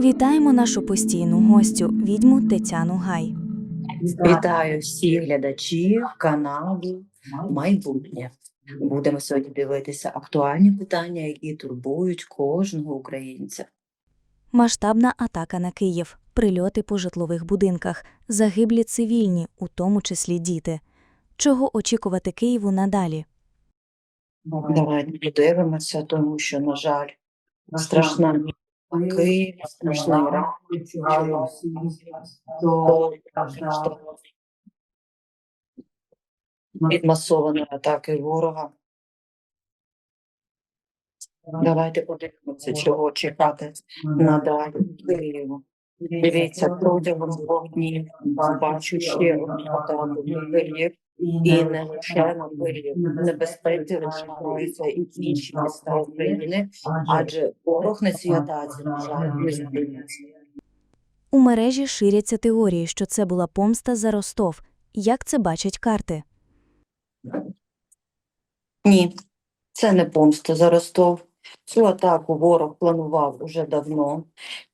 Вітаємо нашу постійну гостю, відьму Тетяну Гай. Вітаю всіх глядачів каналу Майбутнє. Будемо сьогодні дивитися актуальні питання, які турбують кожного українця. Масштабна атака на Київ, прильоти по житлових будинках, загиблі цивільні, у тому числі діти. Чого очікувати Києву надалі? Давайте подивимося, тому що, на жаль, страшна Київ, страшний рак, від масованої атаки ворога. Давайте подивимося, чого чекати надалі Києву. Дивіться, протягом двох днів бачу ще одну атаку. Київ. І не лише на Київ. Небезпеці лишаються і інші міста України, адже ворог на цій атаці, на жаль, не зупиниться. У мережі ширяться теорії, що це була помста за Ростов. Як це бачать карти? Ні, це не помста за Ростов. Цю атаку ворог планував уже давно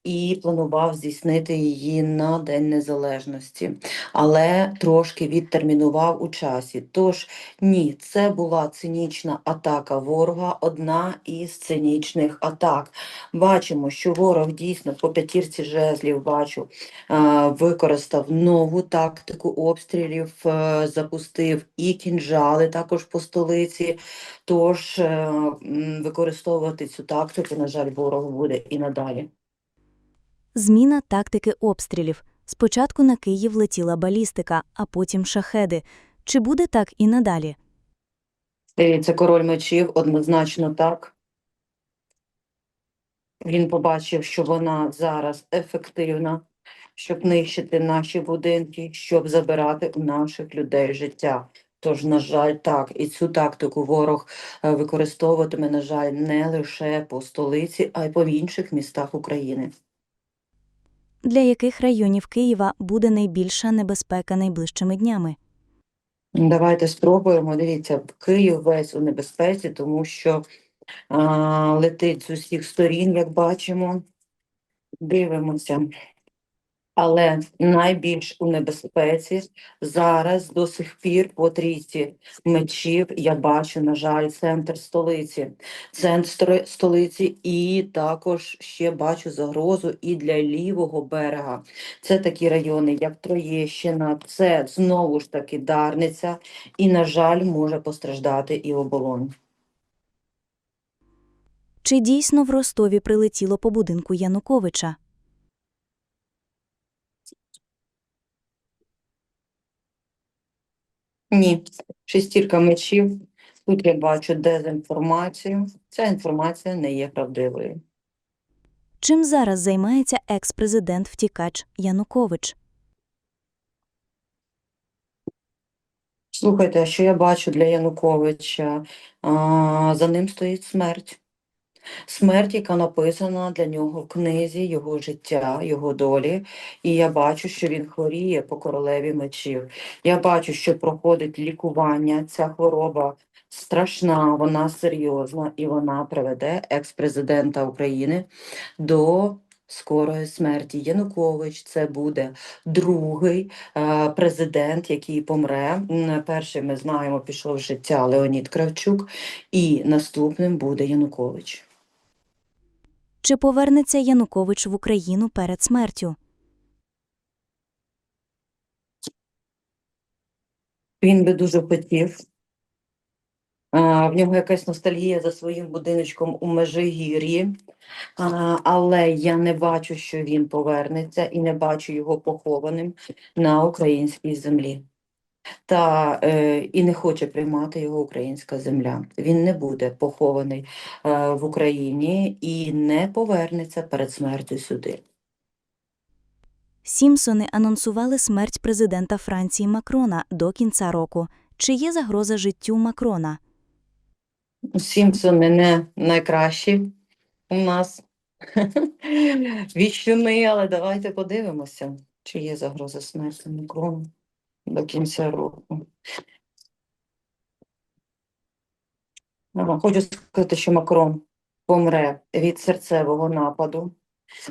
і планував здійснити її на День Незалежності, але трошки відтермінував у часі. Тож ні, це була цинічна атака ворога, одна із цинічних атак. Бачимо, що ворог дійсно по п'ятірці жезлів бачу е, використав нову тактику обстрілів, е, запустив і кінжали також по столиці. Тож е, використовувати цю тактику, на жаль, ворог буде і надалі. Зміна тактики обстрілів. Спочатку на Київ летіла балістика, а потім шахеди. Чи буде так і надалі? Дивіться, король мечів однозначно так. Він побачив, що вона зараз ефективна, щоб нищити наші будинки, щоб забирати у наших людей життя. Тож, на жаль, так, і цю тактику ворог е, використовуватиме, на жаль, не лише по столиці, а й по інших містах України. Для яких районів Києва буде найбільша небезпека найближчими днями? Давайте спробуємо. Дивіться, Київ весь у небезпеці, тому що а, летить з усіх сторін, як бачимо. Дивимося. Але найбільш у небезпеці зараз до сих пір по трійці мечів я бачу, на жаль, центр столиці. Центр столиці і також ще бачу загрозу і для лівого берега. Це такі райони, як Троєщина, це знову ж таки Дарниця, і, на жаль, може постраждати і оболонь. Чи дійсно в Ростові прилетіло по будинку Януковича? Ні, шестірка мечів. Тут я бачу дезінформацію. Ця інформація не є правдивою. Чим зараз займається екс-президент втікач Янукович? Слухайте, що я бачу для Януковича? А, за ним стоїть смерть. Смерть, яка написана для нього в книзі його життя, його долі. І я бачу, що він хворіє по королеві мечів. Я бачу, що проходить лікування. Ця хвороба страшна, вона серйозна, і вона приведе екс-президента України до скорої смерті. Янукович це буде другий е, президент, який помре. Перший ми знаємо, пішов з життя Леонід Кравчук, і наступним буде Янукович. Чи повернеться Янукович в Україну перед смертю? Він би дуже хотів. В нього якась ностальгія за своїм будиночком у Межигір'ї, але я не бачу, що він повернеться, і не бачу його похованим на українській землі. Та е, і не хоче приймати його українська земля. Він не буде похований е, в Україні і не повернеться перед смертю сюди. Сімсони анонсували смерть президента Франції Макрона до кінця року. Чи є загроза життю Макрона? Сімпсони не найкращі у нас віщуни, але давайте подивимося, чи є загроза смерті Макрону до кінця року. Хочу сказати, що Макрон помре від серцевого нападу,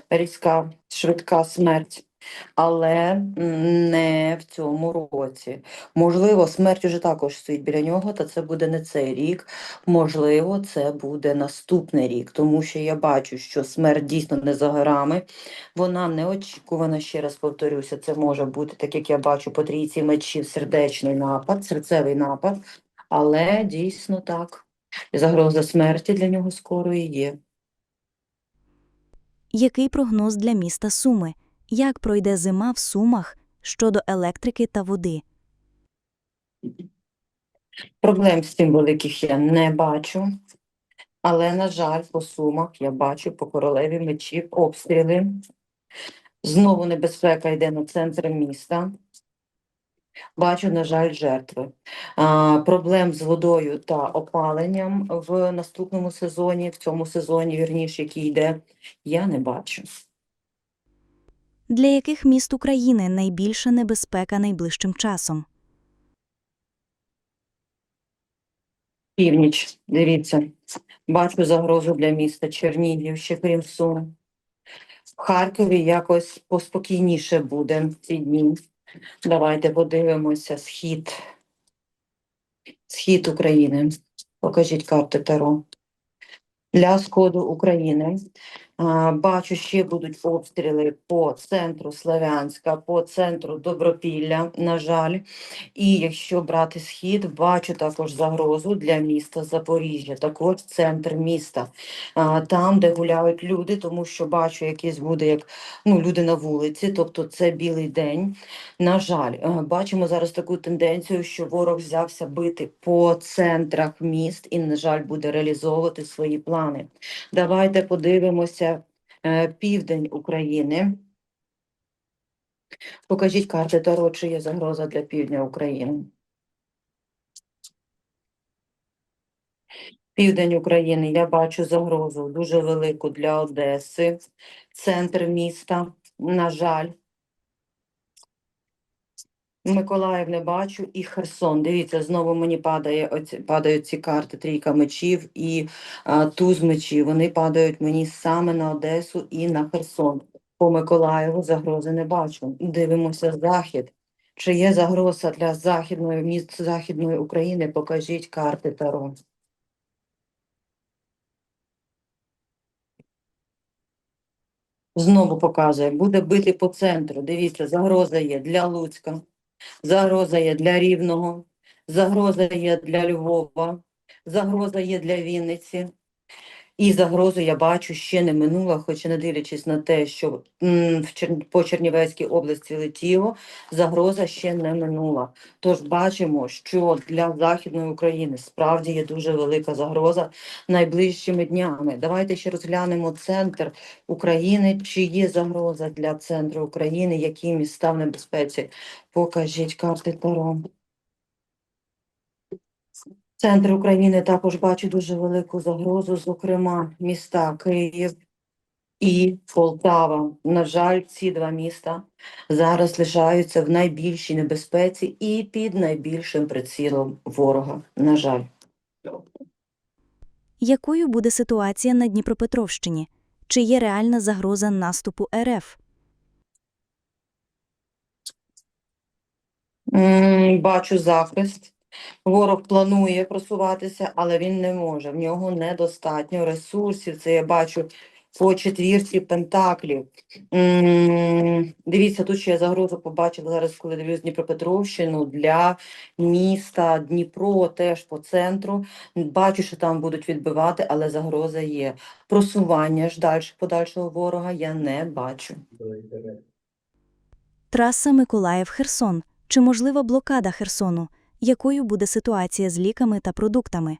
різка, швидка смерть, але не в цьому році. Можливо, смерть уже також стоїть біля нього, та це буде не цей рік. Можливо, це буде наступний рік, тому що я бачу, що смерть дійсно не за горами. Вона неочікувана, ще раз повторюся, це може бути, так як я бачу, по трійці мечів сердечний напад, серцевий напад, але дійсно так. Загроза смерті для нього скорої є. Який прогноз для міста Суми? Як пройде зима в Сумах щодо електрики та води? Проблем з цим великих я не бачу. Але, на жаль, по сумах я бачу по королеві мечів обстріли. Знову небезпека йде на центр міста. Бачу, на жаль, жертви. А, проблем з водою та опаленням в наступному сезоні, в цьому сезоні, вірніше, який йде, я не бачу. Для яких міст України найбільша небезпека найближчим часом? Північ, дивіться, бачу загрозу для міста Чернігів, ще крім Сум. В Харкові якось поспокійніше буде ці дні. Давайте подивимося схід. Схід України. Покажіть карти Таро. Для сходу України. Бачу, ще будуть обстріли по центру Слов'янська, по центру Добропілля, на жаль. І якщо брати схід, бачу також загрозу для міста Запоріжжя, також центр міста, там, де гуляють люди, тому що бачу, якийсь буде як ну, люди на вулиці, тобто це білий день. На жаль, бачимо зараз таку тенденцію, що ворог взявся бити по центрах міст і, на жаль, буде реалізовувати свої плани. Давайте подивимося південь України. Покажіть карти Таро, чи є загроза для півдня України. Південь України я бачу загрозу дуже велику для Одеси, центр міста, на жаль. Миколаїв не бачу і Херсон. Дивіться, знову мені падає оці, падають ці карти трійка мечів і а, туз мечів. Вони падають мені саме на Одесу і на Херсон. По Миколаєву загрози не бачу. Дивимося захід. Чи є загроза для західної міст Західної України? Покажіть карти Таро. Знову показує, буде бити по центру. Дивіться, загроза є для Луцька, загроза є для Рівного, загроза є для Львова, загроза є для Вінниці. І загрозу я бачу ще не минула, хоча не дивлячись на те, що в по Чернівецькій області летіло, загроза ще не минула. Тож бачимо, що для Західної України справді є дуже велика загроза найближчими днями. Давайте ще розглянемо центр України. Чи є загроза для центру України? Які міста в небезпеці? Покажіть карти Таро. Центр України також бачу дуже велику загрозу, зокрема міста Київ і Полтава. На жаль, ці два міста зараз лишаються в найбільшій небезпеці і під найбільшим прицілом ворога. На жаль. Якою буде ситуація на Дніпропетровщині? Чи є реальна загроза наступу РФ? Бачу захист. Ворог планує просуватися, але він не може. В нього недостатньо ресурсів. Це я бачу по четвірці пентаклів. М, Дивіться, тут ще я загрозу побачила зараз, коли дивлюсь Дніпропетровщину для міста Дніпро, теж по центру. Бачу, що там будуть відбивати, але загроза є. Просування ж далі подальшого ворога я не бачу. Траса Миколаїв-Херсон. Чи можлива блокада Херсону? Якою буде ситуація з ліками та продуктами?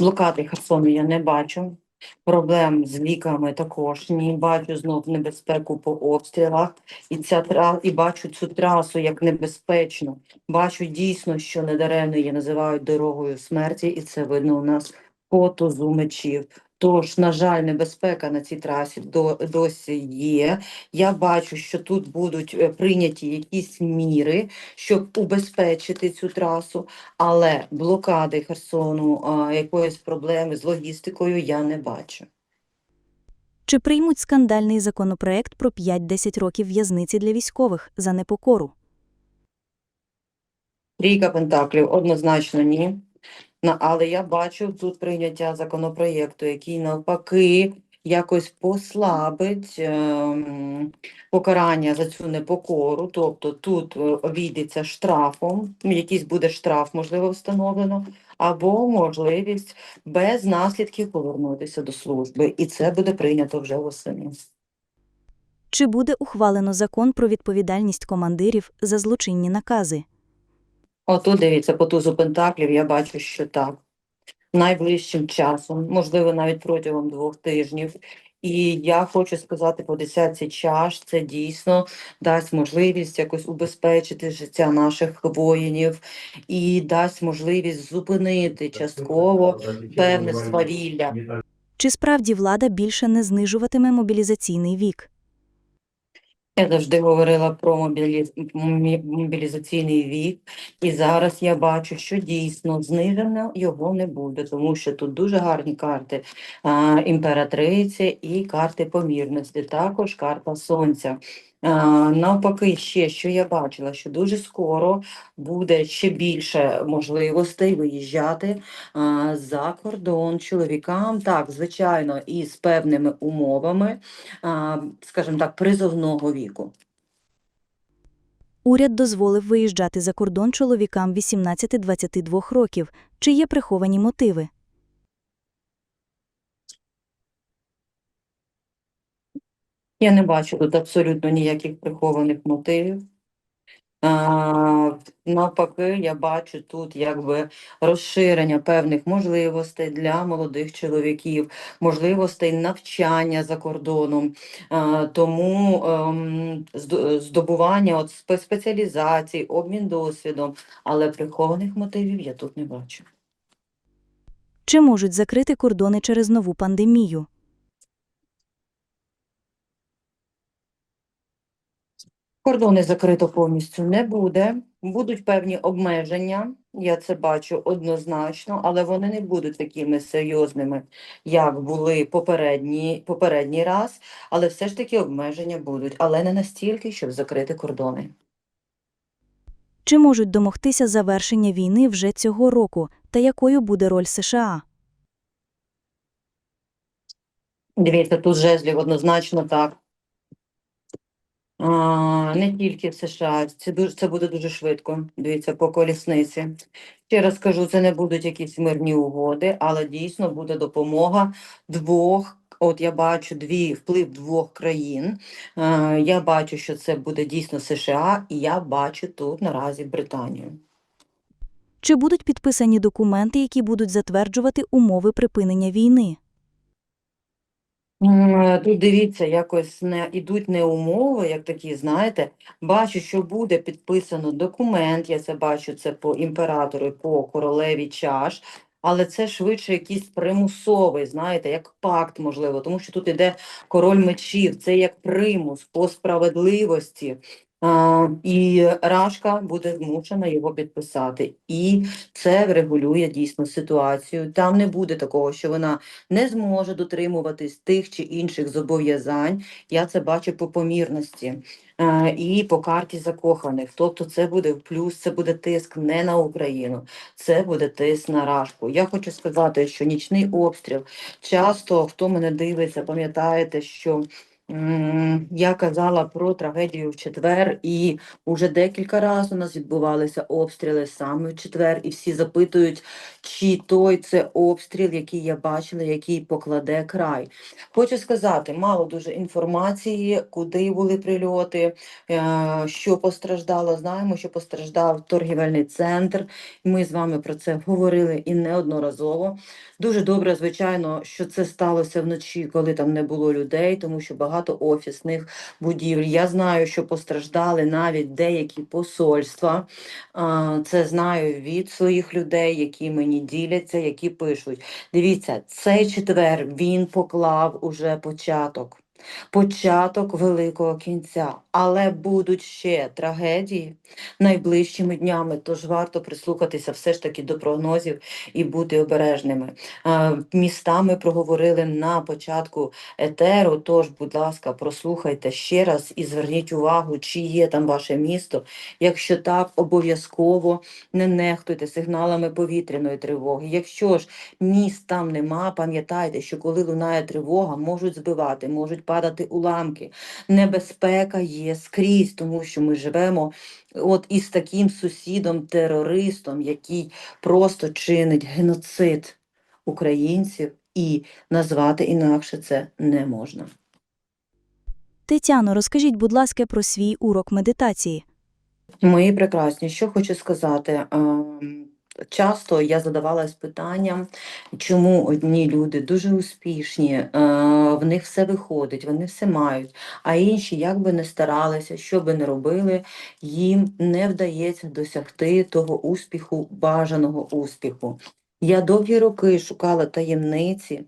Блокади Херсону я не бачу. Проблем з ліками також ні. Бачу знов небезпеку по обстрілах. І ця тра... і бачу цю трасу як небезпечну. Бачу дійсно, що недаремно її називають дорогою смерті, і це видно у нас по тузу мечів. Тож, на жаль, небезпека на цій трасі досі є. Я бачу, що тут будуть е, прийняті якісь міри, щоб убезпечити цю трасу, але блокади Херсону, якоїсь проблеми з логістикою я не бачу. Чи приймуть скандальний законопроект про 5-10 років в'язниці для військових за непокору? Трійка пентаклів однозначно ні. Але я бачу тут прийняття законопроєкту, який навпаки якось послабить ем, покарання за цю непокору. Тобто тут е, обійдеться штрафом, якийсь буде штраф, можливо, встановлено, або можливість без наслідків повернутися до служби. І це буде прийнято вже восени. Чи буде ухвалено закон про відповідальність командирів за злочинні накази? Отут дивіться, по тузу пентаклів я бачу, що так. Найближчим часом, можливо, навіть протягом двох тижнів. І я хочу сказати по десятці чаш, це дійсно дасть можливість якось убезпечити життя наших воїнів і дасть можливість зупинити частково певне свавілля. Чи справді влада більше не знижуватиме мобілізаційний вік? Я завжди говорила про мобілі... мобілізаційний вік, і зараз я бачу, що дійсно знижено його не буде, тому що тут дуже гарні карти а, імператриці і карти помірності, також карта сонця. А, навпаки, ще що я бачила, що дуже скоро буде ще більше можливостей виїжджати за кордон чоловікам, так, звичайно, і з певними умовами а, скажімо так, призовного віку. Уряд дозволив виїжджати за кордон чоловікам 18-22 років. Чи є приховані мотиви? Я не бачу тут абсолютно ніяких прихованих мотивів. А, навпаки, я бачу тут якби розширення певних можливостей для молодих чоловіків, можливостей навчання за кордоном, а, тому ем, здобування от спеціалізацій, обмін досвідом, але прихованих мотивів я тут не бачу. Чи можуть закрити кордони через нову пандемію? Кордони закрито повністю не буде. Будуть певні обмеження, я це бачу однозначно, але вони не будуть такими серйозними, як були попередні, попередній раз. Але все ж таки обмеження будуть, але не настільки, щоб закрити кордони. Чи можуть домогтися завершення війни вже цього року? Та якою буде роль США? Дивіться, тут жезлів однозначно так. Не тільки в США, це, дуже, це буде дуже швидко. Дивіться, по колісниці. Ще раз кажу, це не будуть якісь мирні угоди, але дійсно буде допомога двох. От я бачу дві вплив двох країн. Е, я бачу, що це буде дійсно США, і я бачу тут наразі Британію. Чи будуть підписані документи, які будуть затверджувати умови припинення війни? Тут дивіться, якось не ідуть не умови, як такі, знаєте. Бачу, що буде підписано документ. Я це бачу, це по імператору, по королеві чаш. Але це швидше якийсь примусовий, знаєте, як пакт, можливо, тому що тут іде король мечів, це як примус по справедливості. І Рашка буде змушена його підписати. І це врегулює дійсно ситуацію. Там не буде такого, що вона не зможе дотримуватись тих чи інших зобов'язань. Я це бачу по помірності е, і по карті закоханих. Тобто, це буде плюс, це буде тиск не на Україну, це буде тиск на Рашку. Я хочу сказати, що нічний обстріл часто хто мене дивиться, пам'ятаєте, що. Я казала про трагедію в четвер, і уже декілька разів у нас відбувалися обстріли саме в четвер, і всі запитують, чи той це обстріл, який я бачила, який покладе край. Хочу сказати, мало дуже інформації, куди були прильоти, е, що постраждало. Знаємо, що постраждав торгівельний центр. Ми з вами про це говорили і неодноразово. Дуже добре, звичайно, що це сталося вночі, коли там не було людей, тому що багато офісних будівель. Я знаю, що постраждали навіть деякі посольства. Це знаю від своїх людей, які мені діляться, які пишуть. Дивіться, цей четвер він поклав уже початок. Початок великого кінця, але будуть ще трагедії найближчими днями, тож варто прислухатися все ж таки до прогнозів і бути обережними. Е, Міста ми проговорили на початку етеру, тож, будь ласка, прослухайте ще раз і зверніть увагу, чи є там ваше місто. Якщо так, обов'язково не нехтуйте сигналами повітряної тривоги. Якщо ж міст там нема, пам'ятайте, що коли лунає тривога, можуть збивати, можуть падати уламки. Небезпека є скрізь, тому що ми живемо от із таким сусідом-терористом, який просто чинить геноцид українців, і назвати інакше це не можна. Тетяно, розкажіть, будь ласка, про свій урок медитації. Мої прекрасні, що хочу сказати. Часто я задавалась питанням, чому одні люди дуже успішні, е, в них все виходить, вони все мають, а інші, як би не старалися, що би не робили, їм не вдається досягти того успіху, бажаного успіху. Я довгі роки шукала таємниці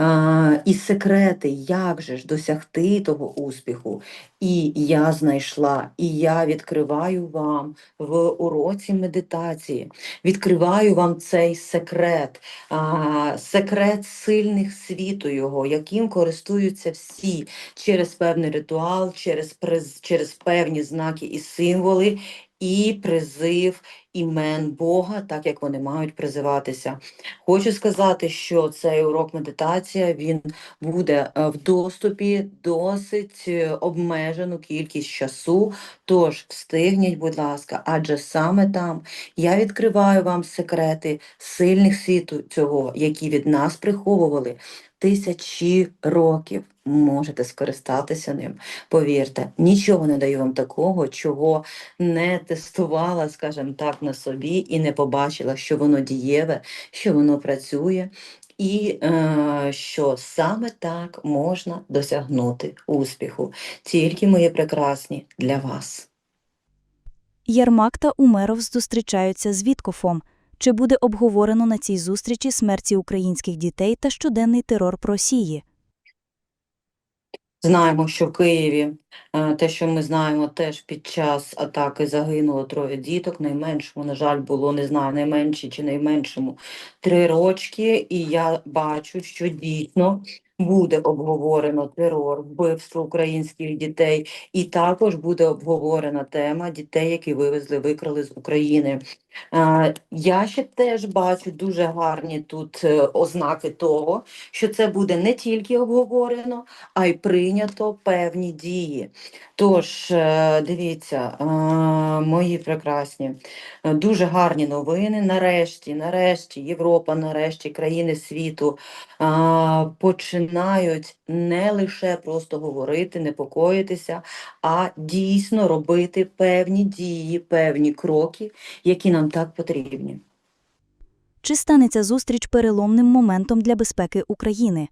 е, і секрети, як же ж досягти того успіху. І я знайшла, і я відкриваю вам в уроці медитації, відкриваю вам цей секрет, а, секрет сильних світу його, яким користуються всі через певний ритуал, через, через певні знаки і символи, і призив імен Бога, так як вони мають призиватися. Хочу сказати, що цей урок медитація він буде е, в доступі досить е, обмежену кількість часу, тож встигніть, будь ласка, адже саме там я відкриваю вам секрети сильних світу цього, які від нас приховували тисячі років. Можете скористатися ним. Повірте, нічого не даю вам такого, чого не тестувала, скажімо так, на собі і не побачила, що воно дієве, що воно працює, і е, що саме так можна досягнути успіху. Тільки мої прекрасні для вас. Єрмак та Умеров зустрічаються з Віткофом. Чи буде обговорено на цій зустрічі смерті українських дітей та щоденний терор Росії? Знаємо, що в Києві е, те, що ми знаємо, теж під час атаки загинуло троє діток. Найменшому, на жаль, було не знаю, найменші чи найменшому три рочки. І я бачу, що дійсно буде обговорено терор, вбивство українських дітей, і також буде обговорена тема дітей, які вивезли, викрали з України. Е, Я ще теж бачу дуже гарні тут е, ознаки того, що це буде не тільки обговорено, а й прийнято певні дії. Тож, е, дивіться, мої прекрасні, дуже гарні новини. Нарешті, нарешті, Європа, нарешті, країни світу а, починають не лише просто говорити, непокоїтися, а дійсно робити певні дії, певні кроки, які нам так потрібні. Чи станеться зустріч переломним моментом для безпеки України?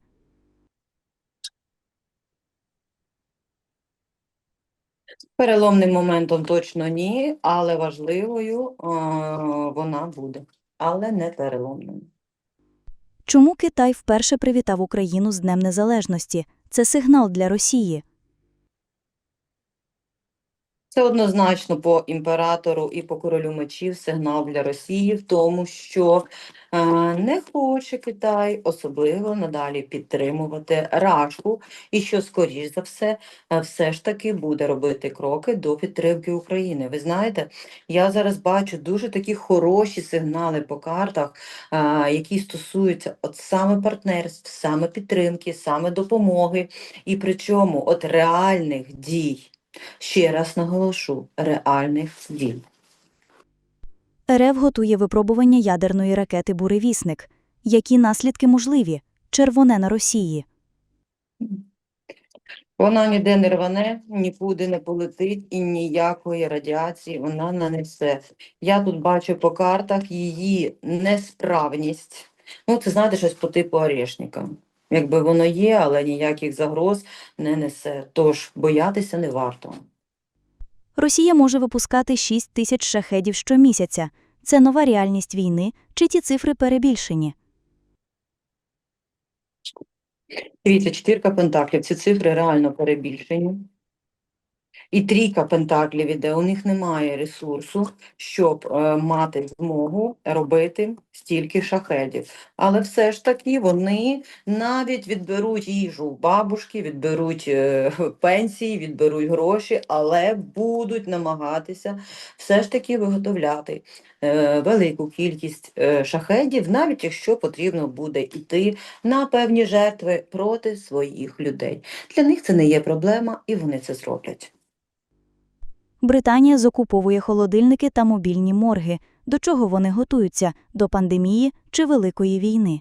Переломним моментом точно ні, але важливою а, вона буде, але не переломною. Чому Китай вперше привітав Україну з Днем Незалежності? Це сигнал для Росії. Це однозначно по імператору і по королю мечів сигнал для Росії в тому, що е, не хоче Китай особливо надалі підтримувати Рашку, і що, скоріш за все, е, все ж таки буде робити кроки до підтримки України. Ви знаєте, я зараз бачу дуже такі хороші сигнали по картах, е, які стосуються от саме партнерств, саме підтримки, саме допомоги, і причому от реальних дій. Ще раз наголошу, реальних дій. РФ готує випробування ядерної ракети «Буревісник». Які наслідки можливі? Червоне на Росії. Вона ніде не рване, нікуди не полетить і ніякої радіації вона нанесе. Я тут бачу по картах її несправність. Ну, це знаєте, щось по типу орешника. Якби воно є, але ніяких загроз не несе. Тож боятися не варто. Росія може випускати 6 тисяч шахедів щомісяця. Це нова реальність війни чи ті цифри перебільшені? Дивіться, чотирка пентаклів, ці цифри реально перебільшені. І трійка пентаклів іде, у них немає ресурсу, щоб е, мати змогу робити стільки шахедів. Але все ж таки вони навіть відберуть їжу у бабушки, відберуть е, пенсії, відберуть гроші, але будуть намагатися все ж таки виготовляти е, велику кількість е, шахедів, навіть якщо потрібно буде йти на певні жертви проти своїх людей. Для них це не є проблема, і вони це зроблять. Британія закуповує холодильники та мобільні морги. До чого вони готуються? До пандемії чи великої війни?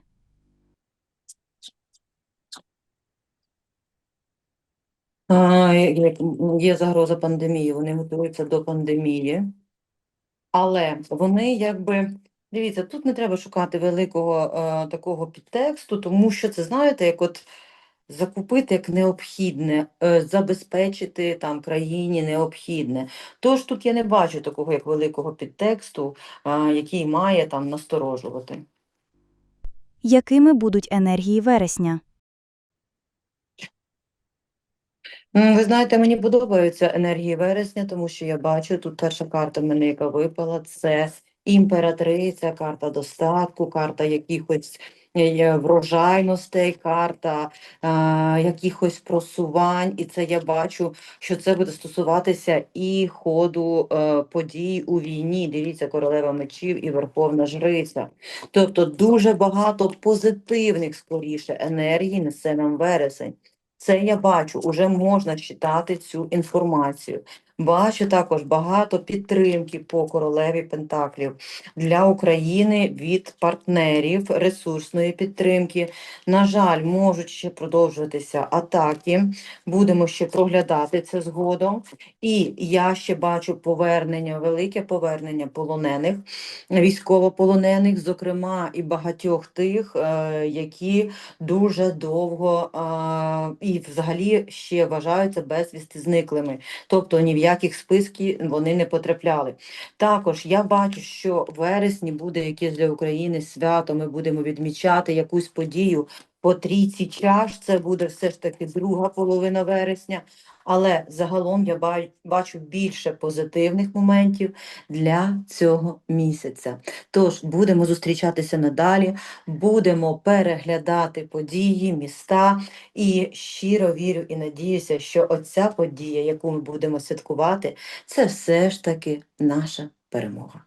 Як є загроза пандемії, вони готуються до пандемії, але вони якби. Дивіться, тут не треба шукати великого е, такого підтексту, тому що це, знаєте, як от закупити як необхідне, е, забезпечити там країні необхідне. Тож тут я не бачу такого як великого підтексту, який має там насторожувати. Якими будуть енергії вересня? Ви знаєте, мені подобаються енергії вересня, тому що я бачу, тут перша карта в мене, яка випала, це імператриця, карта достатку, карта якихось врожайностей, карта е, якихось просувань. І це я бачу, що це буде стосуватися і ходу е, подій у війні. Дивіться, королева мечів і верховна жриця. Тобто дуже багато позитивних, скоріше, енергій несе нам вересень. Це я бачу, уже можна читати цю інформацію. Бачу також багато підтримки по королеві Пентаклів для України від партнерів ресурсної підтримки. На жаль, можуть ще продовжуватися атаки. Будемо ще проглядати це згодом. І я ще бачу повернення, велике повернення полонених, військовополонених, зокрема, і багатьох тих, е, які дуже довго і взагалі ще вважаються безвісти зниклими. Тобто ні в яких списки вони не потрапляли. Також я бачу, що в вересні буде якесь для України свято. Ми будемо відмічати якусь подію по трійці чаш. Це буде все ж таки друга половина вересня. Але загалом я бачу більше позитивних моментів для цього місяця. Тож будемо зустрічатися надалі, будемо переглядати події, міста. І щиро вірю і надіюся, що оця подія, яку ми будемо святкувати, це все ж таки наша перемога.